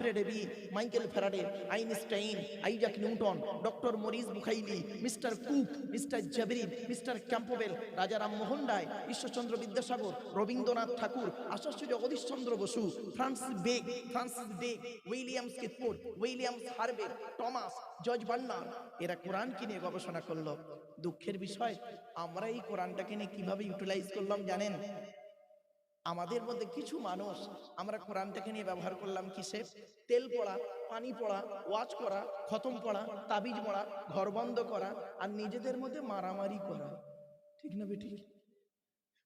Humphry Davy Michael Faraday Einstein Isaac Newton doctor Maurice Bucaille mister Cook mister জাবরিন mister Campbell Raja Rammohan Roy Ishwarchandra Vidyasagar Rabindranath Tagore Acharya Jagadishchandra Bose Francis বেগ Francis ডেক Williams কিথফোর্ড Williams হার্বের Thomas George Bernard এরা কোরআনকে নিয়ে গবেষণা করল। দুঃখের বিষয়, আমরা এই কোরআনটাকে নিয়ে কীভাবে ইউটিলাইজ করলাম জানেন? আমাদের মধ্যে কিছু মানুষ, আমরা কোরআনটাকে নিয়ে ব্যবহার করলাম কিসে তেল পড়া, পানি পড়া ওয়াচ করা, খতম পড়া, তাবিজ পড়া, ঘর বন্ধ করা আর নিজেদের মধ্যে মারামারি করা। ঠিক না বেঠিক?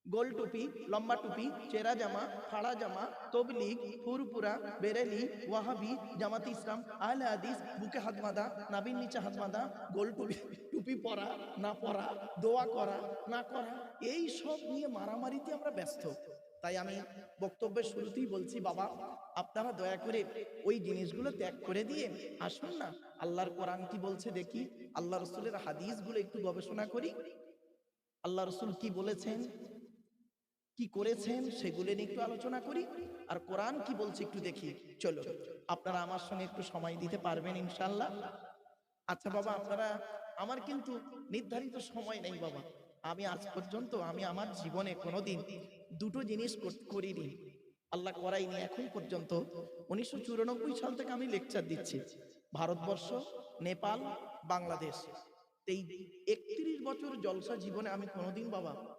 গোল টুপি, লম্বা টুপি, চেরা জামা ফাড়া জামা, তবলিগ ফুরপুরা বেরেলি, ওয়াহাবি, জামাত ইসলাম, আহলে আদিস বুকে হাত বাঁধা, নাবির নিচে হাত বাঁধা, গোল টুপি টুপি পরা, না পরা, দোয়া করা, না করা, এই সব নিয়ে মারামারিতে আমরা ব্যস্ত। তাই আমি বক্তব্যের শুরুতেই বলছি, বাবা, আপনারা দয়া করে ওই জিনিসগুলো ত্যাগ করে দিয়ে আসুন না। আল্লাহর কোরআন কি বলছে দেখি? আল্লাহ রসুলের হাদিসগুলো একটু গবেষণা করি। আল্লাহ রসুল কি বলেছেন? কি করেছেন? সেগুলো নিয়ে একটু আলোচনা করি। আর কোরআন কি বলছে একটু দেখি। চলো, আপনারা আমার সঙ্গে একটু সময় দিতে পারবেন ইনশাল্লাহ আচ্ছা বাবা, আপনারা, আমার কিন্তু নির্ধারিত সময় নেই, বাবা। আমি আজ পর্যন্ত, আমি আমার জীবনে কোনোদিন দুটো জিনিস কর- করিনি। আল্লাহ করাইনি এখন পর্যন্ত। উনিশশো চুরানব্বই সাল থেকে আমি লেকচার দিচ্ছি। ভারতবর্ষ, নেপাল, বাংলাদেশ। এই একত্রিশ বছর জলসা জীবনে আমি কোনোদিন বাবা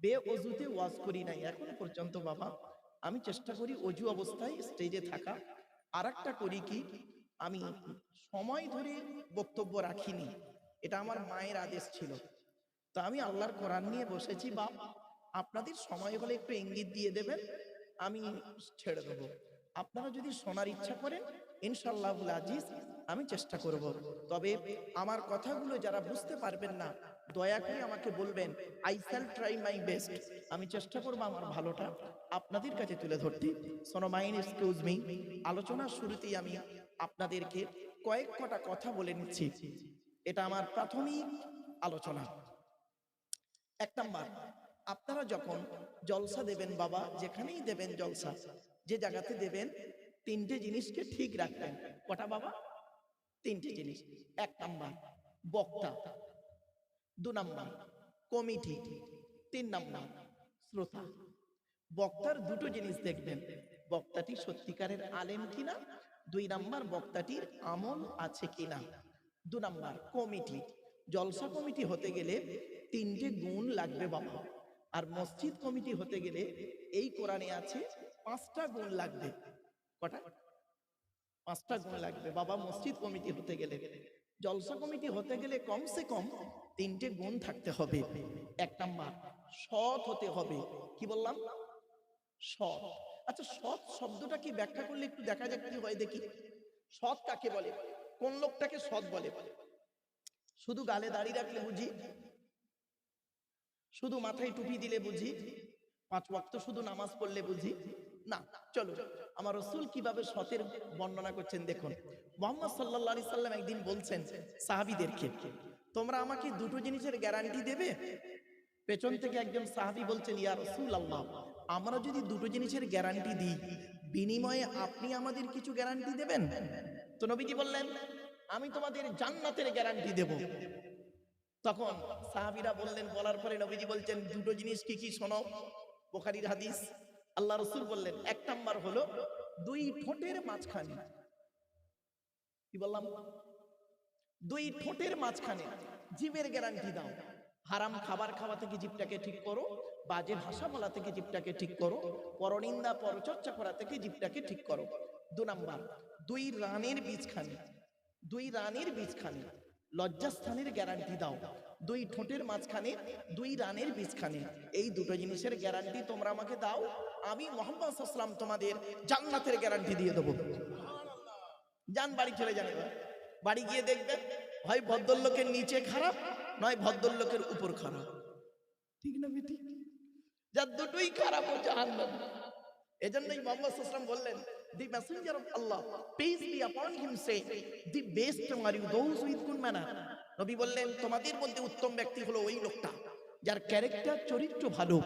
বে অজুতে ওয়াজ করি নাই। এখন পর্যন্ত বাবা আমি চেষ্টা করি অজু অবস্থায় স্টেজে থাকা। আর করি কি, আমি সময় ধরে বক্তব্য রাখিনি। এটা আমার মায়ের আদেশ ছিল। তো আমি আল্লাহর কোরআন নিয়ে বসেছি, বাপ। আপনাদের সময় হলে একটু ইঙ্গিত দিয়ে দেবেন, আমি ছেড়ে দেবো। আপনারা যদি শোনার ইচ্ছা করেন ইনশাল্লাহ আজিজ, আমি চেষ্টা করব। তবে আমার কথাগুলো যারা বুঝতে পারবেন না, দয়া করে আমাকে বলবেন I shall try my best আমি চেষ্টা করব আমার ভালোটা আপনাদের কাছে তুলে ধরতে। সোনো মাইন এক্সকিউজ মি আলোচনার শুরুতেই আমি আপনাদেরকে কয়েক কটা কথা বলে নিচ্ছি। এটা আমার প্রাথমিক আলোচনা। এক নাম্বার আপনারা যখন জলসা দেবেন বাবা, যেখানেই দেবেন জলসা, যে জায়গাতে দেবেন, তিনটে জিনিসকে ঠিক রাখবেন। কটা বাবা? তিনটে জিনিস। এক নাম্বার, বক্তা। দু নাম্বার, কমিটি। তিন নাম্বার, শ্রোতা। বক্তার দুটো জিনিস দেখবেন। বক্তাটি সত্যিকারের আলেম কিনা? দুই নাম্বার, বক্তাটির আমল আছে কিনা? দু নাম্বার, কমিটি। জলসা কমিটি হতে গেলে তিনটে গুণ লাগবে বাবা। আর মসজিদ কমিটি হতে গেলে এই কোরআনে আছে পাঁচটা গুণ লাগবে। কটা? পাঁচটা গুণ লাগবে। বাবা, মসজিদ কমিটি হতে গেলে। জলসা কমিটি হতে গেলে কমসে কম তিনটে গুণ থাকতে হবে। এক নাম্বার, সৎ হতে হবে। কি বললাম? সৎ। আচ্ছা সৎ শব্দটা কি ব্যাখ্যা করলে একটু দেখা যাক কি হয় দেখি। সৎ কাকে বলে? কোন লোকটাকে সৎ বলে? শুধু গালে দাড়ি রাখলে বুঝি? শুধু মাথায় টুপি দিলে বুঝি? পাঁচ ওয়াক্ত শুধু নামাজ পড়লে বুঝি? না, চলো। আমার রসুল কীভাবে সতের বর্ণনা করছেন দেখুন। মোহাম্মদ সাল্লাহ আলি সাল্লাম একদিন বলছেন সাহাবিদেরকে, তোমরা আমাকে দুটো জিনিসের গ্যারান্টি দেবে? পেছন থেকে একজন সাহাবি বলছেন, ইয়া রসুল আল্লাহ আমরা যদি দুটো জিনিসের গ্যারান্টি দিই, বিনিময়ে আপনি আমাদের কিছু গ্যারান্টি দেবেন? তো নবীজি বললেন, আমি তোমাদের জান্নাতের গ্যারান্টি দেব। তখন সাহাবিরা বললেন, বলার পরে নবীজি বলছেন, দুটো জিনিস কি কি শোনো? বোখারির হাদিস। আল্লাহ রসুল বললেন, এক নাম্বার হলো দুই ঠোঁটের মাঝখানে। কি বললাম? দুই ঠোঁটের মাঝখানে জীবের গ্যারান্টি দাও। হারাম খাবার খাওয়া থেকে জীবটাকে ঠিক করো, বাজে ভাষা বলা থেকে জীবটাকে ঠিক করো, পরনিন্দা, পরচর্চা করা থেকে জীবটাকে ঠিক করো। দু নাম্বার, দুই রানের বীজখানে। দুই রানের বীজখানে। লজ্জাস্থানের গ্যারান্টি দাও। দুই ঠোঁটের মাঝখানে, দুই রানের বীজখানে। এই দুটো জিনিসের গ্যারান্টি তোমরা আমাকে দাও, আমি মোহাম্মদ আসলাম তোমাদের জান্নাতের গ্যারান্টি দিয়ে দেবো। যান, বাড়ি চলে যান বাড়ি গিয়ে দেখবেন, হয় ভদ্রলোকের নিচে খারাপ, নয় ভদ্রলোকের উপর খারাপ। ঠিক না বেটি যার দুটোই খারাপ জাহান্নাম। এজন্যই মোহাম্মদ সাল্লাম বললেন the messenger of Allah peace be upon him say the best are you those with good manner নবী বললেন, তোমাদের মধ্যে উত্তম ব্যক্তি হলো ওই লোকটা, যার ক্যারেক্টার চরিত্র ভালো,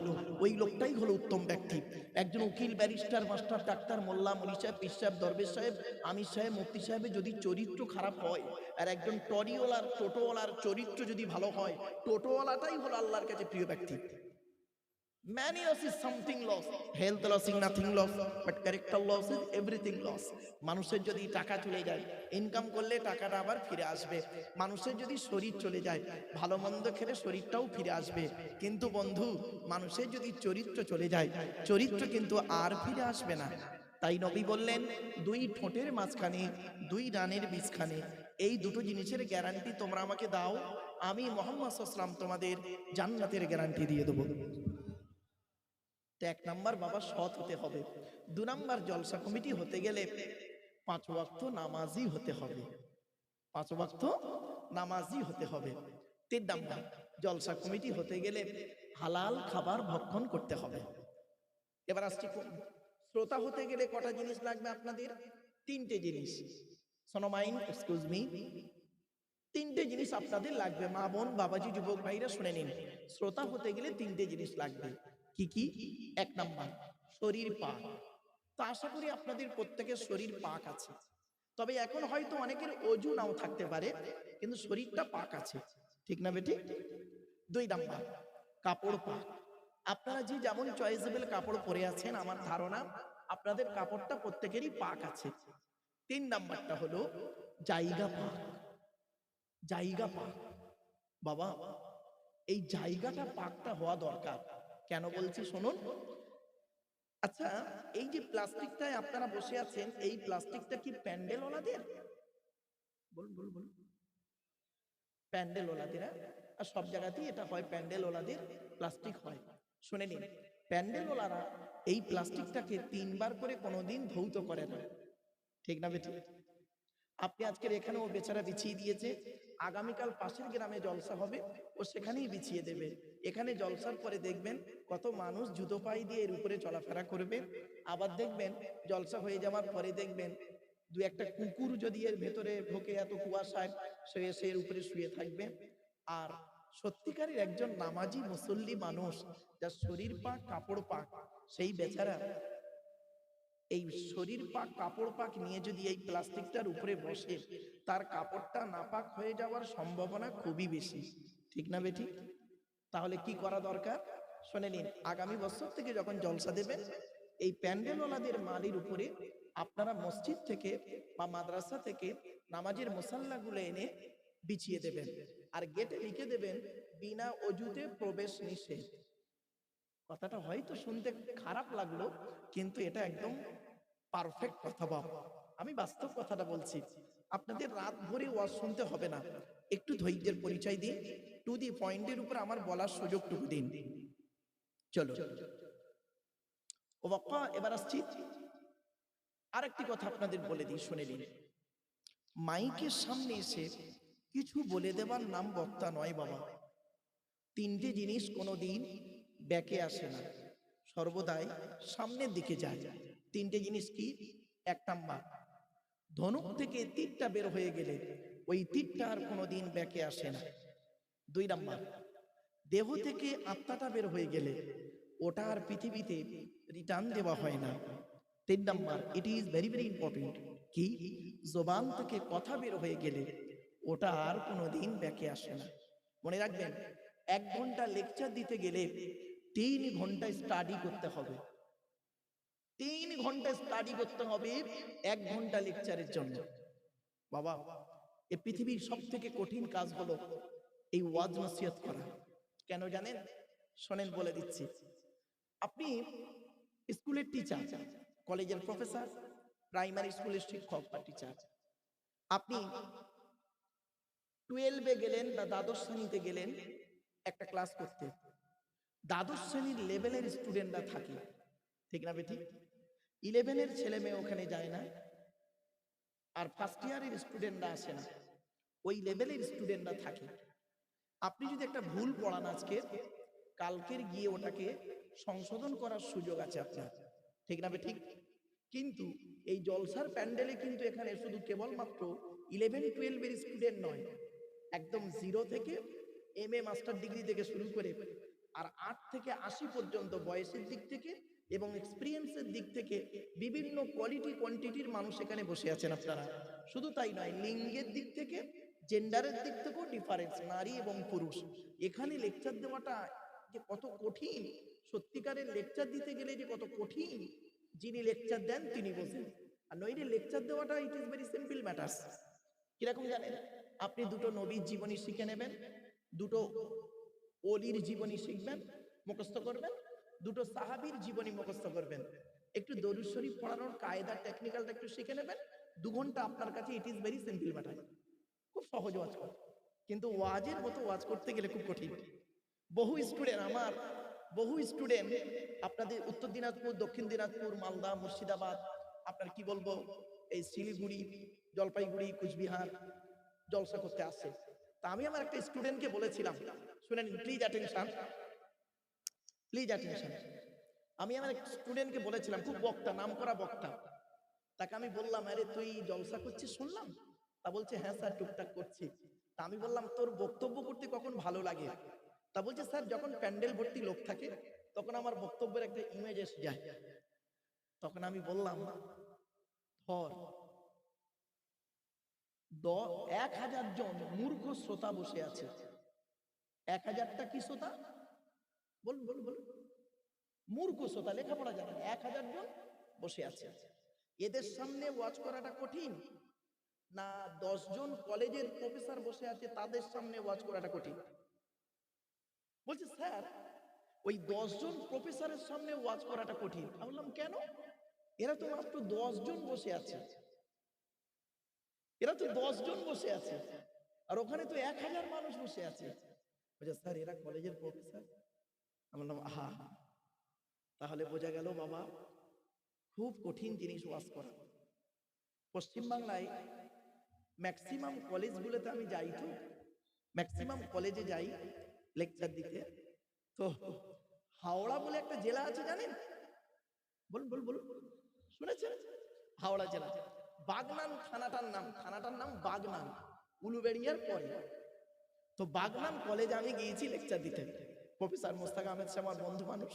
ওই লোকটাই হলো উত্তম ব্যক্তি। একজন উকিল ব্যারিস্টার মাস্টার ডাক্তার মোল্লা, মলি সাহেব, পীর সাহেব, দরবেশ সাহেব, আমির সাহেব, মুফতি সাহেবের যদি চরিত্র খারাপ হয়, আর একজন টরিওয়ালার, টোটোওয়ালার চরিত্র যদি ভালো হয়, টোটোওয়ালাটাই হলো আল্লাহর কাছে প্রিয় ব্যক্তি। Many loss is something loss. Health loss is nothing loss, but character loss is everything loss. মানুষের যদি টাকা চলে যায় ইনকাম করলে টাকাটা আবার ফিরে আসবে মানুষের যদি শরীর চলে যায় ভালো মন্দ খেলে শরীরটাও ফিরে আসবে কিন্তু বন্ধু মানুষের যদি চরিত্র চলে যায় চরিত্র কিন্তু আর ফিরে আসবে না তাই নবী বললেন দুই ঠোঁটের মাঝখানে দুই রানের বীজখানে এই দুটো জিনিসের গ্যারান্টি তোমরা আমাকে দাও আমি মোহাম্মদ সাল্লাম তোমাদের জান্নাতের গ্যারান্টি দিয়ে দেবো তো এক নাম্বার বাবা সৎ হতে হবে। দু নাম্বার জলসা কমিটি হতে গেলে পাঁচ ওয়াক্ত নামাজি হতে হবে। পাঁচ ওয়াক্ত নামাজি হতে হবে। তিন নাম্বার, জলসা কমিটি হতে গেলে হালাল খাবার ভক্ষণ করতে হবে। এবার আসছি শ্রোতা হতে গেলে কটা জিনিস লাগবে আপনাদের? তিনটে জিনিস। সোনোমাইন এক্সকিউজ মি। তিনটে জিনিস আপনাদের লাগবে। মা বোন, বাবাজি, যুবক ভাইরা শুনে নিন। শ্রোতা হতে গেলে তিনটে জিনিস লাগবে। কি কি? এক নাম্বার, শরীর পাক। তো আশা করি আপনাদের প্রত্যেকের শরীর পাক আছে। তবে এখন হয়তো অনেকের অজু নাও থাকতে পারে, কিন্তু শরীরটা পাক আছে। ঠিক না বেটি? দুই নাম্বার, কাপড় পাক। আপনারা যে যেমন চয়েসেবল কাপড় পরে আছেন, আমার ধারণা আপনাদের কাপড়টা প্রত্যেকেরই পাক আছে। তিন নাম্বারটা হলো, জায়গা পাক। জায়গা পাক। বাবা, এই জায়গাটা পাকটা হওয়া দরকার। কেন বলছি শুনুন? আচ্ছা এই যে প্লাস্টিকটায় আপনারা বসে আছেন, এই প্লাস্টিকটা কি প্যান্ডেল ওলাদের বলুন বলুন বলুন। প্যান্ডেল ওলাদের? আর সব জায়গাতেই এটা হয় প্যান্ডেল ওলাদের প্লাস্টিক হয়। শুনে নিন প্যান্ডেল ওলারা এই প্লাস্টিকটাকে তিনবার করে কোনোদিন ধৌত করে না। ঠিক না বেটি আপনি আজকের এখানে ও বেচারা বিছিয়ে দিয়েছে আগামীকাল পাশের গ্রামে জলসা হবে ও সেখানেই বিছিয়ে দেবে। এখানে জলসার পরে দেখবেন কত মানুষ জুতো পাই দিয়ে এর উপরে চলাফেরা করবে। আবার দেখবেন জলসা হয়ে যাওয়ার পরে দেখবেন দু একটা কুকুর যদি এর ভেতরে ঢোকে এত কুয়াশায়, সে এসে এর উপরে শুয়ে থাকবে। আর সত্যিকারের একজন নামাজি মুসল্লি মানুষ, যার শরীর পাক কাপড় পাক সেই বেচারা এই শরীর পাক, কাপড় পাক নিয়ে যদি এই প্লাস্টিকটার উপরে বসে, তার কাপড়টা নাপাক হয়ে যাওয়ার সম্ভাবনা খুবই বেশি। ঠিক না বেটি তাহলে কি করা দরকার? শুনে নিন, আগামী বছর থেকে যখন জলসা দেবেন, এই প্যান্ডেলওয়ালাদের মালির উপরে আপনারা মসজিদ থেকে বা মাদ্রাসা থেকে নামাজের মোসাল্লাগুলো এনে বিছিয়ে দেবেন। আর গেটে লিখে দেবেন, বিনা অজুতে প্রবেশ নিষেধ। কথাটা হয়তো শুনতে খারাপ লাগল, কিন্তু এটা একদম পারফেক্ট কথা বাপ আমি বাস্তব কথাটা বলছি। আপনাদের রাত ভরে ওয়াজ শুনতে হবে না। একটু ধৈর্যের পরিচয় দিন। টু দি পয়েন্টের উপর আমার বলার সুযোগটুকু দিন। চলো। ও বাপ্পা, এবার আসছি। আরেকটি কথা আপনাদের বলে দিই, শুনে নিন। মাইকের সামনে এসে কিছু বলে দেবার নাম বক্তা নয় বাবা। তিনটে জিনিস কোনো দিন ব্যাকে আসে না। সর্বদাই সামনের দিকে যায় যায়। তিনটে জিনিস কি? এক নাম্বার, ধনুক থেকে তীরটা বের হয়ে গেলে ওই তীরটা আর কোনোদিন ব্যাকে আসে না। দুই নাম্বার, দেহ থেকে আত্মাটা বের হয়ে গেলে ওটা আর পৃথিবীতে রিটার্ন দেওয়া হয় না। তিন number it is very very important কি? জবান থেকে কথা বের হয়ে গেলে ওটা আর কোনোদিন ব্যাকে আসে না। মনে রাখবেন, এক ঘণ্টা লেকচার দিতে গেলে তিন ঘণ্টা স্টাডি করতে হবে। তিন ঘণ্টা স্টাডি করতে হবে এক ঘণ্টা লেকচারের জন্য। বাবা, এ পৃথিবীর সব থেকে কঠিন কাজ হলো এই ওয়াজ নসিহত করা। কেন জানেন? শোনেন, বলে দিচ্ছি। আপনি স্কুলের টিচার কলেজের প্রফেসর প্রাইমারি স্কুলের শিক্ষক বা টিচার আপনি টুয়েলভে গেলেন বা দ্বাদশ শ্রেণীতে গেলেন একটা ক্লাস করতে। দ্বাদশ শ্রেণির লেভেলের স্টুডেন্টরা থাকে। ঠিক না বেঠিক ইলেভেনের ছেলে মেয়ে ওখানে যায় না। আর ফার্স্ট ইয়ারের স্টুডেন্টরা আসে না। ওই লেভেলের স্টুডেন্টরা থাকে। আপনি যদি একটা ভুল পড়ান আজকে, কালকের গিয়ে ওটাকে সংশোধন করার সুযোগ আছে আপনার। ঠিক না ঠিক? কিন্তু এই জলসার প্যান্ডেলে কিন্তু এখানে শুধু কেবলমাত্র ইলেভেন টুয়েলভের স্টুডেন্ট নয়। একদম জিরো থেকে এম এ মাস্টার ডিগ্রি থেকে শুরু করে, আর আট থেকে আশি পর্যন্ত বয়সের দিক থেকে এবং এক্সপিরিয়েন্সের দিক থেকে বিভিন্ন কোয়ালিটি কোয়ান্টিটির মানুষ এখানে বসে আছেন আপনারা। শুধু তাই নয়, লিঙ্গের দিক থেকে জেন্ডারের দিক থেকেও ডিফারেন্স নারী এবং পুরুষ। এখানে লেকচার দেওয়াটা যে কত কঠিন, সত্যিকারের লেকচার দিতে গেলে যে কত কঠিন, যিনি লেকচার দেন তিনি বোঝেন। আর নইলে লেকচার দেওয়াটা it is very simple matters কীরকম জানেন? আপনি দুটো নবীর জীবনী শিখে নেবেন, দুটো অলির জীবনী শিখবেন, মুখস্থ করবেন দুটো সাহাবীর জীবনী মুখস্থ করবেন। একটু দরুদ শরীফ পড়ানোর কায়দা টেকনিক্যালটা একটু শিখে নেবেন। দু ঘণ্টা আপনার কাছে it is very simple matter খুব সহজ ওয়াজ করা। কিন্তু ওয়াজের মতো ওয়াজ করতে গেলে খুব কঠিন। বহু স্টুডেন্ট আমার, বহু স্টুডেন্ট আপনাদের উত্তর দিনাজপুর, দক্ষিণ দিনাজপুর, মালদা, মুর্শিদাবাদ, আপনার কি বলব? এই শিলিগুড়ি, জলপাইগুড়ি, কুচবিহার, জলসা করতে আসছে। তা আমি আমার একটা স্টুডেন্টকে বলেছিলাম, শুনেন প্লিজ অ্যাটেনশন প্লিজ অ্যাটেনশন আমি আমার স্টুডেন্টকে বলেছিলাম, খুব বক্তা নাম করা বক্তা। তাকে আমি বললাম, আরে, তুই জলসা করছিস শুনলাম? তা বলছে হ্যাঁ স্যার, টুকটাক করছি। তা আমি বললাম, তোর বক্তব্য করতে কখন ভালো লাগে? তা বলছে, স্যার, যখন প্যান্ডেল ভর্তি লোক থাকে, তখন আমার বক্তব্যের একটা ইমেজ এসে যায়। তখন আমি বললাম, ধর এক হাজার জন মূর্খ শ্রোতা বসে আছে। এক হাজারটা কি শ্রোতা? বলুন বলুন বলুন। মূর্খ শ্রোতা, লেখাপড়া জানে এক হাজার জন বসে আছে। এদের সামনে ওয়াচ করাটা কঠিন না জন কলেজের প্রফেসর বসে আছে, তাদের সামনে ওয়াচ করাটা কঠিন। বলছে, স্যার, ওই জন প্রফেসরের সামনে ওয়াচ করাটা কঠিন। বললাম, কেন? এরা তো মাত্র জন বসে আছে। এরা তো জন বসে আছে। আর ওখানে তো এক হাজার মানুষ বসে আছে। বলছে, স্যার, এরা কলেজের প্রফেসর? বললাম আহা তাহলে বোঝা গেল বাবা, খুব কঠিন জিনিস ওয়াজ করা। পশ্চিমবাংলায় ম্যাক্সিমাম কলেজগুলোতে আমি যাই তো ম্যাক্সিমাম কলেজে যাই লেকচার দিতে। তো হাওড়া বলে একটা জেলা আছে জানেন? বলুন বলুন বলুন। শুনেছেন? হাওড়া জেলা। বাগনান থানাটার নাম থানাটার নাম বাগনান। উলুবেড়িয়ার পরে। তো বাগনান কলেজে আমি গিয়েছি লেকচার দিতে। প্রফেসর মোস্তাক আহমেদ শাহ আমার বন্ধু মানুষ।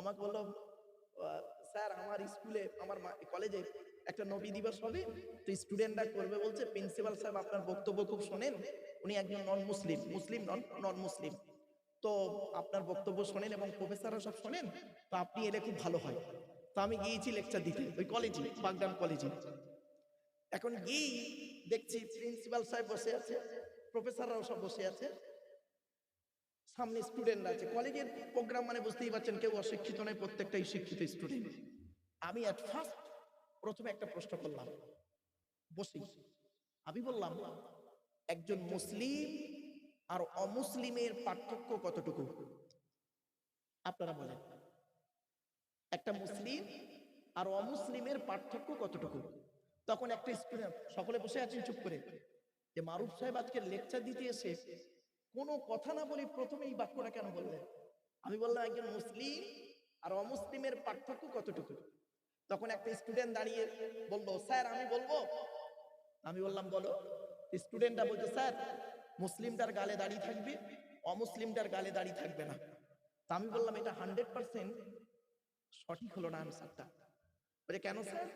আমাকে বলল স্যার, আমার স্কুলে, আমার কলেজে একটা নবী দিবস হবে, তো স্টুডেন্টরা করবে বলছে প্রিন্সিপাল সাহেব আপনার বক্তব্য খুব শোনেন, উনি একজন নন মুসলিম মুসলিম নন নন মুসলিম তো আপনার বক্তব্য শোনেন এবং প্রফেসররা সব শোনেন, তো আপনি এলে খুব ভালো হয়। তো আমি গিয়েছি লেকচার দিতে, ওই কলেজে বাগদান কলেজে এখন গিয়ে দেখছি প্রিন্সিপাল সাহেব বসে আছে প্রফেসররাও সব বসে আছে। সামনে স্টুডেন্টরা আছে। কলেজের প্রোগ্রাম মানে বুঝতেই পারছেন, কেউ অশিক্ষিত নয়, প্রত্যেকটাই শিক্ষিত স্টুডেন্ট আমি অ্যাট ফার্স্ট প্রথমে একটা প্রশ্ন করলাম, বসি। আমি বললাম, একজন মুসলিম আর অমুসলিমের পার্থক্য কতটুকু? আপনারা বলেন। একটা মুসলিম আর অমুসলিমের পার্থক্য কতটুকু? তখন একটা স্টুডেন্ট সকলে বসে আছেন চুপ করে, যে মারুফ সাহেব আজকে লেকচার দিতে এসে কোনো কথা না বলে প্রথমে এই বাক্যটা কেন বললেন আমি বললাম, একজন মুসলিম আর অমুসলিমের পার্থক্য কতটুকু? তখন একটা স্টুডেন্ট দাঁড়িয়ে বলল, স্যার, আমি বলব? আমি বললাম, বলো। স্টুডেন্টটা বলছে স্যার, মুসলিমটার গালে দাঁড়িয়ে থাকবে, অমুসলিমটার গালে দাঁড়িয়ে থাকবে না। তা আমি বললাম, এটা হান্ড্রেড পার্সেন্ট সঠিক হলো না আনসারটা বলে, কেন, স্যার?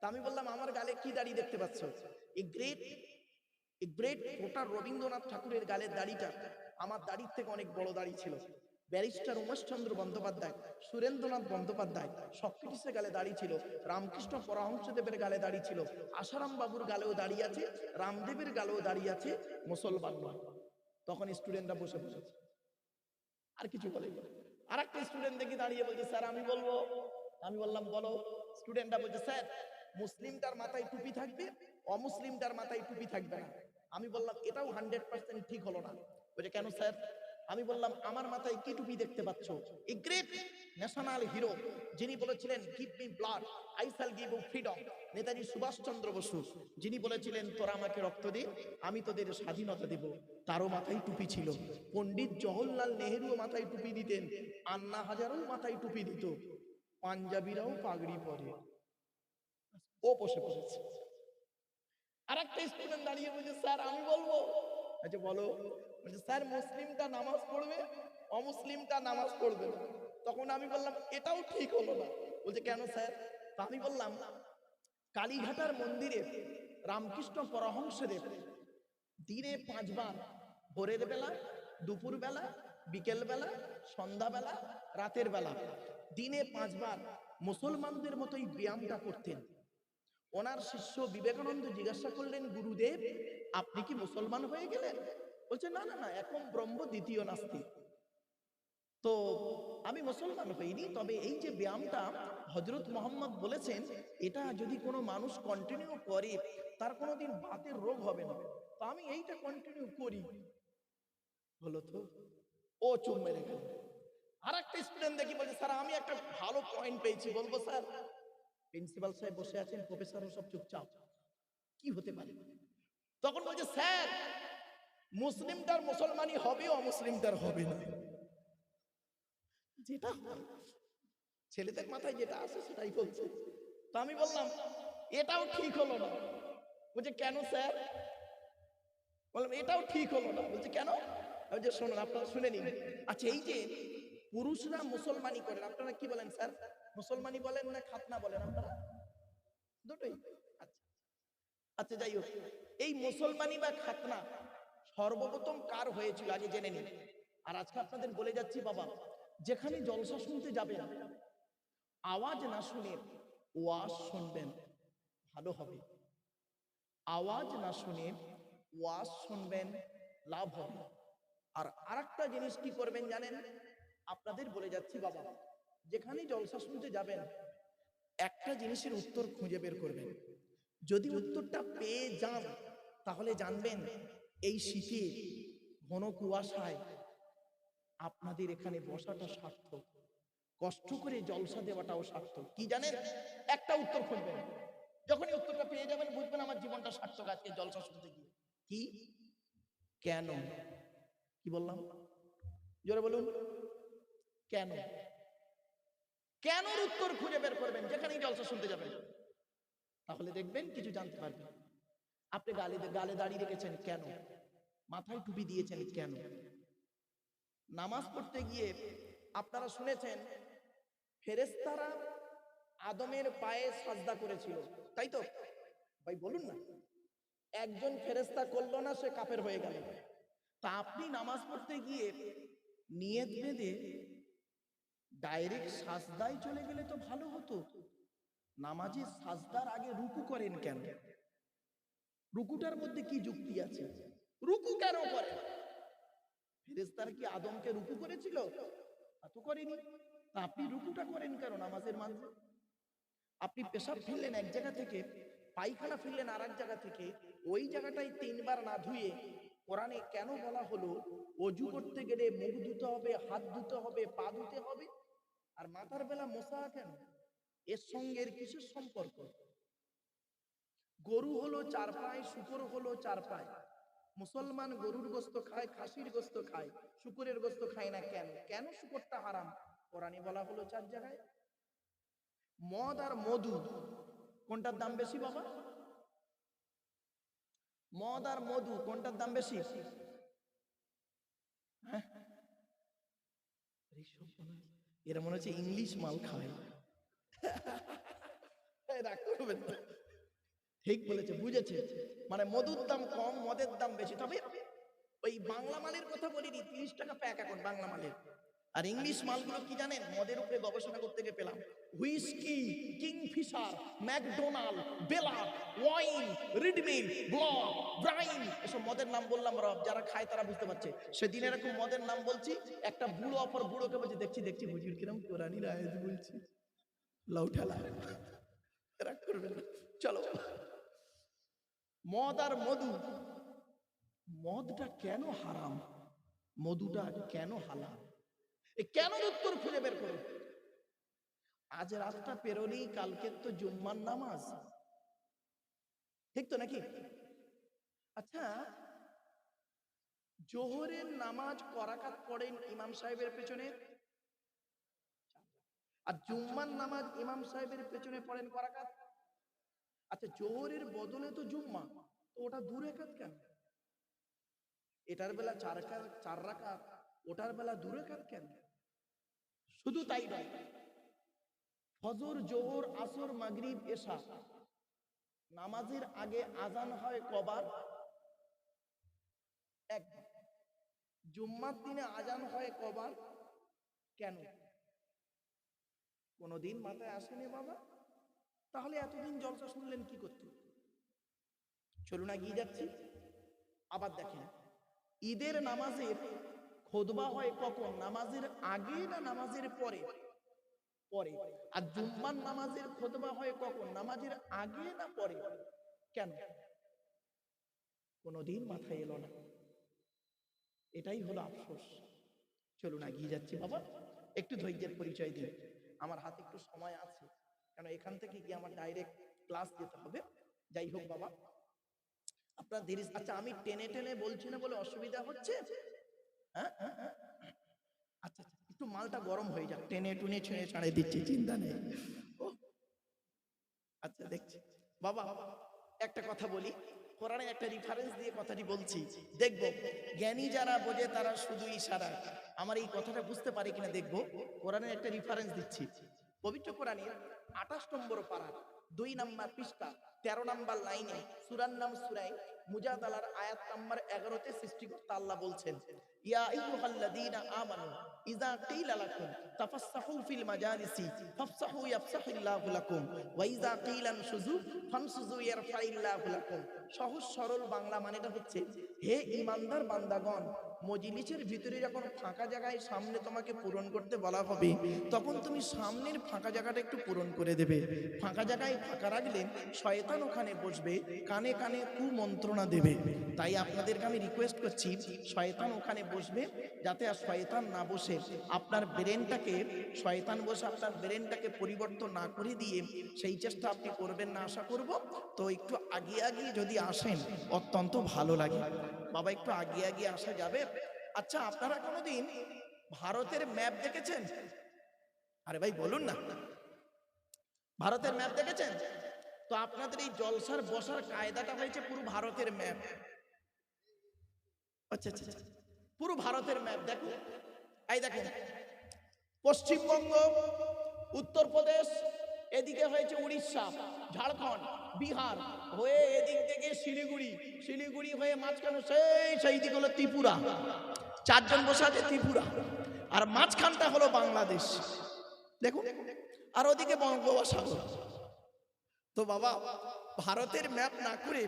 তা আমি বললাম, আমার গালে কি দাঁড়িয়ে দেখতে পাচ্ছ? এই গ্রেট এই গ্রেট ভোটার রবীন্দ্রনাথ ঠাকুরের গালের দাড়িটা আমার দাড়ির থেকে অনেক বড় দাড়ি ছিল। ব্যারিস্টার উমেশচন্দ্র বন্দ্যোপাধ্যায়, সুরেন্দ্রনাথ বন্দ্যোপাধ্যায়, সক্রেটিসের গালে দাড়ি ছিল, রামকৃষ্ণ পরমহংসদেবের গালে দাড়ি ছিল, আশারাম বাবুর গালেও দাঁড়িয়ে আছে, রামদেবের গালেও দাঁড়িয়ে আছে, মুসলমান নয়। তখন স্টুডেন্টরা বসে বসেছে আর কিছু বলে আর একটা স্টুডেন্ট দেখি দাঁড়িয়ে বলছে, স্যার, আমি বলব। আমি বললাম, বলো। স্টুডেন্টরা বলছে, স্যার, মুসলিমটার মাথায় টুপি থাকবে, অমুসলিমটার মাথায় টুপি থাকবে না। আমি বললাম, এটাও হান্ড্রেড পার্সেন্ট ঠিক হলো না। বলছে কেন স্যার? আমি বললাম, আমার মাথায় কি টুপি দেখতে পাচ্ছ? এ গ্রেট ন্যাশনাল হিরো যিনি বলেছিলেন give me blood I shall give you freedom Netaji Subhashchandra Bose, যিনি বলেছিলেন, তোরা আমাকে রক্ত দে, আমি তোদের স্বাধীনতা দেব। তারও মাথায় টুপি ছিল। পণ্ডিত জওহরলাল নেহেরুও মাথায় টুপি দিতেন, আন্না হাজারও মাথায় টুপি দিত। পাঞ্জাবিরাও পাগড়ি পরে। ও বসে পড়েছে। আর একটা স্টুডেন্ট দাঁড়িয়ে বলছে, স্যার, আমি বলব। আচ্ছা বলো। বলছে, স্যার, মুসলিমটা নামাজ পড়বে? অমুসলিমটা নামাজ পড়বে তখন আমি বললাম, এটাও ঠিক হলো না। বলছে, কেন, স্যার? তা আমি বললাম, কালীঘাটার মন্দিরে রামকৃষ্ণ পরহংসদেব দিনে পাঁচবার ভোরের বেলা, দুপুর বেলা, বিকেল বেলা সন্ধ্যাবেলা রাতের বেলা দিনে পাঁচবার মুসলমানদের মতোই ব্যায়ামটা করতেন। ওনার শিষ্য বিবেকানন্দ জিজ্ঞাসা করলেন, গুরুদেব, আপনি কি মুসলমান হয়ে গেলেন? বলছে, না না না, এখন ব্রহ্ম দ্বিতীয় নাস্তিক। তো আমি মুসলমান হইনি, তবে এই যে ব্যায়ামটা হজরত মোহাম্মদ বলেছেন, এটা যদি কোনো মানুষ কন্টিনিউ করে, তার কোনোদিন বাতের রোগ হবে না। তো আমি এইটা কন্টিনিউ করি। হলো তো? ও চুপ মেরে গেল। আর একটা স্টুডেন্ট দেখি বলছে, স্যার, আমি একটা ভালো পয়েন্ট পেয়েছি। বলব, স্যার প্রিন্সিপাল সাহেব বসে আছেন প্রফেসরও সব চুপচাপ। কি হতে পারে? তখন বলছে, স্যার, মুসলিমটার মুসলমানই হবে অমুসলিমটার হবে না। যেটা ছেলেদের মাথায় যেটা আসে, সেটাই বলছে। তো আমি বললাম, এটাও ঠিক হলো না। বলছে, কেন, স্যার? বললাম, এটাও ঠিক হলো না। বলছে, কেন? যে শুনুন, আপনারা শুনে নিন। আচ্ছা এই যে পুরুষরা মুসলমানি করেন, আপনারা কি বলেন, স্যার? মুসলমানি বলেন না খাতনা বলেন আপনারা? দুটোই। আচ্ছা আচ্ছা যাই হোক। এই মুসলমানি বা খাতনা সর্বপ্রথম কার হয়েছিল আগে জেনে নিন। আর আজকে আপনাদের বলে যাচ্ছি, বাবা, যেখানে জলসা শুনতে যাবেন, আওয়াজ না শুনে ওয়াজ শুনবেন, ভালো হবে। আওয়াজ না শুনে ওয়াজ শুনবেন, লাভ হবে। আর আরেকটা জিনিস কি করবেন জানেন? আপনাদের বলে যাচ্ছি, বাবা যেখানে জলসা শুনতে যাবেন, একটা জিনিসের উত্তর খুঁজে বের করবেন। যদি উত্তরটা পেয়ে যান, তাহলে জানবেন এই শীতে ঘন কুয়াশায় আপনাদের এখানে বসাটা সার্থক। কষ্ট করে জলসা দেওয়াটাও সার্থক। কি জানেন? একটা উত্তর খুঁজবেন। যখনই উত্তরটা পেয়ে যাবেন, বুঝবেন আমার জীবনটা সার্থক আজকে জলসা শুনতে গিয়ে। কি? কেন? কি বললাম? জোরে বলুন। কেন? কেনর উত্তর খুঁজে বের করবেন? যেখানেই জলসা শুনতে যাবেন। তাহলে দেখবেন কিছু জানতে পারবেন। আপনি গালে গালে দাঁড়িয়ে রেখেছেন কেন? মাথায় টুপি দিয়েছেন কেন? নামাজ পড়তে গিয়ে আপনারা শুনেছেন ফেরেস্তারা আদমের পায়ে সাজদা করেছিল। তাই তো? ভাই, বলুন না। একজন ফেরেস্তা করল না, সে কাপের হয়ে গেল। তা আপনি নামাজ পড়তে গিয়ে নিয়ত বেঁধে ডাইরেক্ট সাজদায় চলে গেলে তো ভালো হতো। নামাজে সাজদার আগে রুকু করেন কেন? রুকুটার মধ্যে কি যুক্তি আছে? রুকু কেন করে ফেরেস্তার কি আদমকে রুকু করেছিল? তা তো করেনি। তা আপনি রুকুটা করেন কেন নামাজের মাঝে? আপনি পেশাব ফেললেন এক জায়গা থেকে, পায়খানা ফেললেন আর এক জায়গা থেকে, ওই জায়গাটাই তিনবার না ধুয়ে কোরআনে কেন বলা হলো? অজু করতে গেলে মুখ ধুতে হবে, হাত ধুতে হবে, পা ধুতে হবে? আর মাথার বেলা মশা কেন? এর সঙ্গে এর কিসের সম্পর্ক? গরু হলো চার পায়, শুকর হলো চার পায়। মুসলমান গরুর গোস্ত খায়, খাসির গোস্ত খায়, শুকুরের গোস্ত খায় না কেন? কেন শুকরটা হারাম? কোরআনে বলা হলো চার জায়গায়। মদ আর মধু, কোনটার দাম বেশি বাবা? মদ আর মধু, কোনটার দাম বেশি? হ্যাঁ? এরা মনে হচ্ছে ইংলিশ মাল খায়। এই রাগ করবেন ঠিক বলেছে বুঝেছে। মানে মধুর দাম কম মদের দাম বেশি। তবে ওই বাংলা মালের কথা বলিনি তিরিশ টাকা প্যাক এখন বাংলা মালের। আর ইংলিশ মালগুলো কি জানেন? মদের উপরে গবেষণা করতে গিয়ে পেলাম। হুইস্কি, কিংফিশার, ম্যাকডোনাল্ড বেলা ওয়াইন, রিডমিল ব্লক ব্রাইন, এসব মদের নাম বললাম রব, যারা খায় তারা বুঝতে পারছে। সেদিন এরকম মদের নাম বলছি, একটা বুড়ো অপর বুড়োকে বলছি, দেখছি দেখছি, হুজুর কিরম কোরআনির আয়াত বলছি। লাউঠালা রাগ করবে না। চলো। মদ আর মধু। মদটা কেন হারাম? মধুটা কেন হালাল? কেন উত্তর খুঁজে বের করো আজ রাতটা পেরোলেই কালকের তো জুম্মার নামাজ। ঠিক তো নাকি? আচ্ছা জোহরের নামাজ করাকাত পড়েন ইমাম সাহেবের পেছনে? আর জুম্মার নামাজ ইমাম সাহেবের পেছনে পড়েন করাকাত? আচ্ছা জোহরের বদলে তো জুম্মা, তো ওটা দূরে একাত কেন? এটার বেলা চার চার রাকাত। ওটার বেলা দূরে কার কেন? শুধু তাই নয়, ফজর, জোহর, আসর, মাগরিব, এশা, নামাজের আগে আজান হয় কবার? একবার জুম্মার দিনে আজান হয় কবার? কেন? কোনদিন মাথায় আসেনি বাবা? তাহলে এতদিন জলসা শুনলেন কি করতে? চলুন এগিয়ে যাচ্ছি। আবার দেখেন, ঈদের নামাজের খোদবা হয় কখন? নামাজের আগে না নামাজের পরে? পরে। আর জুম্মার নামাজের খোদবা হয় কখন? নামাজের আগে না পরে? কেন? কোনদিন মাথায় এলো না। এটাই হলো আফসোস। চলুন এগিয়ে যাচ্ছি বাবা। একটু ধৈর্যের পরিচয় দিন। আমার হাতে একটু সময় আছে। কেন, এখান থেকে গিয়ে আমার ডাইরেক্ট ক্লাস যেতে হবে। যাই হোক বাবা। আপনার ধীরে আচ্ছা আমি টেনে টেনে বলছি না বলে অসুবিধা হচ্ছে? হ্যাঁ। আচ্ছা একটু মালটা গরম হয়ে যাক। টেনে টুনে ছেড়ে ছাড়ে দিচ্ছি, চিন্তা নেই। আচ্ছা দেখছি। বাবা, একটা কথা বলি। কোরআনে একটা রিফারেন্স দিয়ে কথাটি বলছি। দেখব, জ্ঞানী যারা বোঝে তারা শুধু ইশারা। আমার এই কথাটা বুঝতে পারে কিনা দেখব। কোরআনের একটা রিফারেন্স দিচ্ছি। পবিত্র কোরআনের আঠাশ নম্বর পাড়া দুই নাম্বার পৃষ্ঠা, তেরো নাম্বার লাইনে, সুরার নাম সুরাই মুজাদালার আয়াত নাম্বার এগারোতে সৃষ্টিকর্তা আল্লাহ বলছেন, ইয়া আইয়ুহাল্লাযীনা আমানু, ইযা কিলা লাকুম তাফাসসাহু ফিল মাজালিসি ফাফসাহু ইয়াফসাহিল্লাহু লাকুম, ওয়া ইযা সহজ সরল বাংলা মানেটা হচ্ছে, হে ইমানদার বান্দাগণ, মজলিসের ভিতরে যখন ফাঁকা জায়গায় সামনে তোমাকে পূরণ করতে বলা হবে, তখন তুমি সামনের ফাঁকা জায়গাটা একটু পূরণ করে দেবে। ফাঁকা জায়গায় ফাঁকা রাখলে শয়তান ওখানে বসবে, কানে কানে কুমন্ত্রণা দেবে। তাই আপনাদেরকে আমি রিকোয়েস্ট করছি, শয়তান ওখানে বসবে যাতে আর শয়তান না বসে। আপনার ব্রেনটাকে, শয়তান বসে আপনার ব্রেনটাকে পরিবর্তন না করে দিয়ে সেই চেষ্টা আপনি করবেন না, আশা করব। তো একটু আগিয়ে আগিয়ে যদি আসেন, অত্যন্ত ভালো লাগে। বাবা, একটু আগিয়ে আগিয়ে আসা যাবে? আচ্ছা আপনারা কোনোদিন ভারতের ম্যাপ দেখেছেন? আরে ভাই, বলুন না। ভারতের ম্যাপ দেখেছেন? তো আপনাদের এই জলসার বসার কায়দাটা হয়েছে পুরো ভারতের ম্যাপ। আচ্ছা আচ্ছা আচ্ছা। পুরো ভারতের ম্যাপ, দেখুন। এই দেখুন। পশ্চিমবঙ্গ, উত্তরপ্রদেশ, এদিকে হয়েছে উড়িষ্যা, ঝাড়খণ্ড। বিহার হয়ে এদিক থেকে শিলিগুড়ি। শিলিগুড়ি হয়ে মাঝখানে সেই সেই দিক হলো ত্রিপুরা। চারজন বসে আছে ত্রিপুরা। আর মাঝখানটা হলো বাংলাদেশ। দেখুন, আর ওদিকে বঙ্গোপসাগর। তো বাবা ভারতের ম্যাপ না করে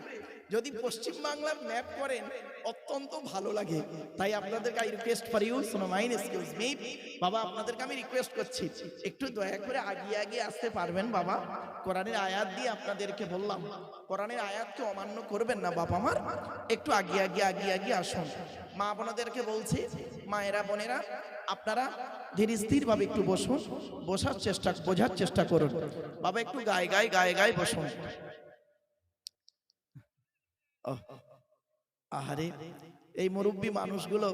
যদি পশ্চিম বাংলার ম্যাপ করেন, অত্যন্ত ভালো লাগে। তাই আপনাদেরকে আই রিকোয়েস্ট ফর ইউ শোনো মাইন এক্সকিউজ মি বাবা, আপনাদেরকে আমি রিকোয়েস্ট করছি। একটু দয়া করে আগিয়ে আগিয়ে আসতে পারবেন, বাবা? কোরআনের আয়াত দিয়ে আপনাদেরকে বললাম, কোরআনের আয়াতকে অমান্য করবেন না বাবা আমার। একটু আগিয়ে আগিয়ে আগিয়ে আগিয়ে আসুন। মা বোনদেরকে বলছি, মায়েরা, বোনেরা, আপনারা ধীরে স্থির ভাবে একটু বসুন, বসার চেষ্টা, বোঝার চেষ্টা করুন। বাবা, একটু গায়ে গায়ে গায়ে গায়ে বসুন। আহারে, এই মুরব্বী মানুষগুলো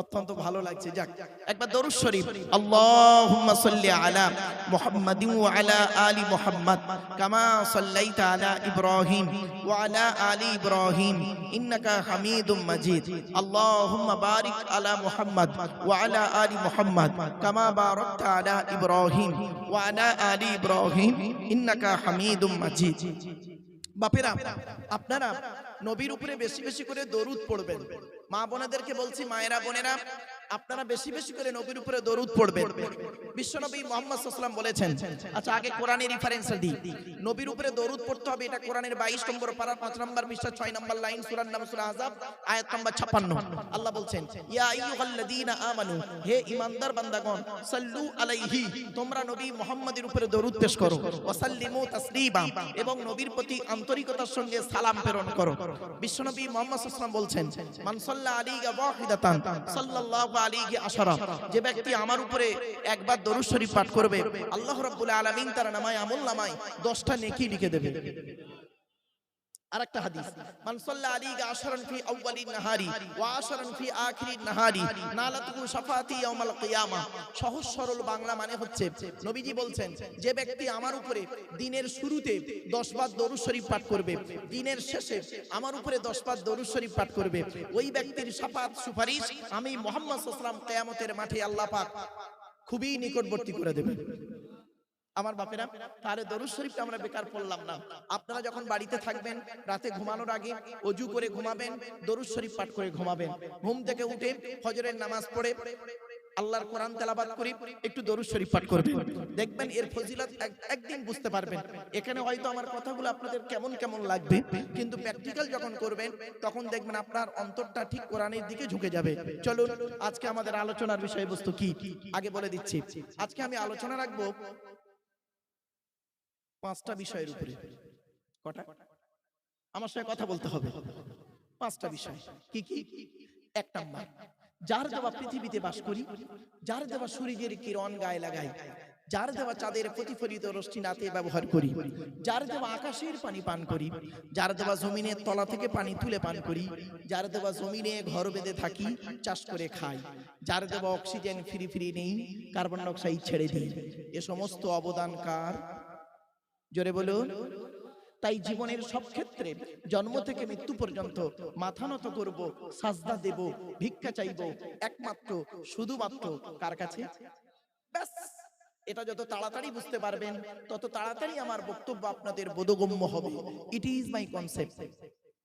অত্যন্ত ভালো লাগছে। যাক, একবার দরুদ শরীফ। আল্লাহুম্মা সাল্লি আলা মুহাম্মাদিন ওয়া আলা আলি মুহাম্মাদ, কামা সাল্লাইতা আলা ইব্রাহিম ওয়া আলা আলি ইব্রাহিম, ইন্নাকা হামিদুম মাজিদ। আল্লাহুম্মা বারিক আলা মুহাম্মাদ ওয়া আলা আলি মুহাম্মাদ, কামা বারাকতা আলা ইব্রাহিম ওয়া আলা আলি ইব্রাহিম, ইন্নাকা হামিদুম মাজিদ। বাপেরা আপনারা নবীর উপরে বেশি বেশি করে দরুদ পড়বেন। মা বোনেদেরকে বলছি মায়েরা বোনেরা আপনারা বেশি বেশি করে নবীর উপরে দরুদ পড়বেন। বিশ্বনবী মোহাম্মদ সাল্লাম বলেছেন আচ্ছা আগে কোরআনের রেফারেন্স দিই। নবীর উপরে দরুদ পড়তে হবে, এটা কোরআনের 22 নম্বর পারা 5 নম্বর পৃষ্ঠা 6 নম্বর লাইন, সূরার নাম সূরা আযাব, আয়াত নম্বর 56 আল্লাহ বলছেন, ইয়া আইয়ুহাল্লাযীনা আমানু, হে ঈমানদার বান্দাগণ, সাল্লু আলাইহি, তোমরা নবী উপরে দরুদ পেশ করো, ওয়াসাল্লিমু তাসলিমা, এবং নবীর প্রতি আন্তরিকতার সঙ্গে সালাম প্রেরণ করো। বিশ্বনবী মুহাম্মদ আলাইহি বলছেন, মান সাল্লা আলাইহি ওয়াহিদাতান, সাল্লাল্লাহু আলাইহি আশারা, যে ব্যক্তি আমার উপরে একবার দরুদ শরীফ পাঠ করবে, আল্লাহ রাব্বুল আলামিন তারা নামায় আমল নামায় 10টা নেকি লিখে দেবে। আর একটা হাদিস। মান সাল্লা আলাইহি আশরান ফি আউয়ালিন নাহারি ওয়া আশরান ফি আখিরিন নাহারি শাফাতি ইয়াউমাল কিয়ামা। সহজ সরল বাংলা মানে হচ্ছে, নবীজি বলছেন, যে ব্যক্তি আমার উপরে দিনের শুরুতে 10 বার দরুদ শরীফ পাঠ করবে, দিনের শেষে আমার উপরে 10 বার দরুদ শরীফ পাঠ করবে, ওই ব্যক্তির শাফাত সুপারিশ আমি মুহাম্মদ সাল্লাল্লাহু আলাইহি কিয়ামতের মাঠে আল্লাহ পাক খুবই নিকটবর্তী করে দেবেন। আমার বাপেরা, তাহলে দরুদ শরীফটা আমরা বেকার পড়লাম না। আপনারা যখন বাড়িতে থাকবেন, রাতে ঘুমানোর আগে অজু করে ঘুমাবেন, দরুদ শরীফ পাঠ করে ঘুমাবেন। ঘুম থেকে উঠে ফজরের নামাজ পড়ে আল্লাহর কোরআন তেলাবাত করি, একটু দরুদ শরীফ পাঠ করবেন। দেখবেন এর ফজিলত এক- একদিন বুঝতে পারবেন। এখানে হয়তো আমার কথাগুলো আপনাদের কেমন কেমন লাগবে, কিন্তু প্র্যাকটিক্যাল যখন করবেন, তখন দেখবেন আপনার অন্তরটা ঠিক কোরআনের দিকে ঝুঁকে যাবে। চলুন, আজকে আমাদের আলোচনার বিষয়বস্তু কি? আগে বলে দিচ্ছি। আজকে আমি আলোচনা রাখব পাঁচটা বিষয়ের উপরে। কটা? আমার সঙ্গে কথা বলতে হবে। পাঁচটা বিষয়। কি কি? এক নাম্বার। যার দেওয়া পৃথিবীতে বাস করি যার দেওয়া সূর্যের কিরণ গায়ে লাগাই যার দেওয়া চাঁদের প্রতিফলিত রশ্মি নাতে ব্যবহার করি যার দেওয়া আকাশের পানি পান করি যার দেওয়া জমিনের তলা থেকে পানি তুলে পান করি যার দেওয়া জমিনে ঘর বেঁধে থাকি চাষ করে খাই যার দেওয়া অক্সিজেন ফ্রি ফ্রি নেই কার্বন ডাই অক্সাইড ছেড়ে দিই। এ সমস্ত অবদান কার? জোরে বলুন। তাই জীবনের সব ক্ষেত্রে জন্ম থেকে মৃত্যু পর্যন্ত মাথা নত করব সাজদা দেব ভিক্ষা চাইব একমাত্র শুধুমাত্র কার কাছে? ব্যাস এটা যত তাড়াতাড়ি বুঝতে পারবেন তত তাড়াতাড়ি আমার বক্তব্য আপনাদের বোধগম্য হবে। ইট ইজ মাই কনসেপ্ট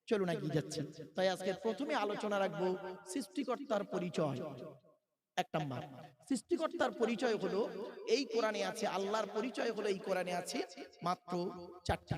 চলুন এগিয়ে যাচ্ছি। তাই আজকে প্রথমে আলোচনা রাখব সৃষ্টিকর্তার পরিচয়। এক নম্বর সৃষ্টিকর্তার পরিচয় হলো এই কোরআনে আছে, আল্লাহর পরিচয় হলো এই কোরআনে আছে মাত্র চারটি।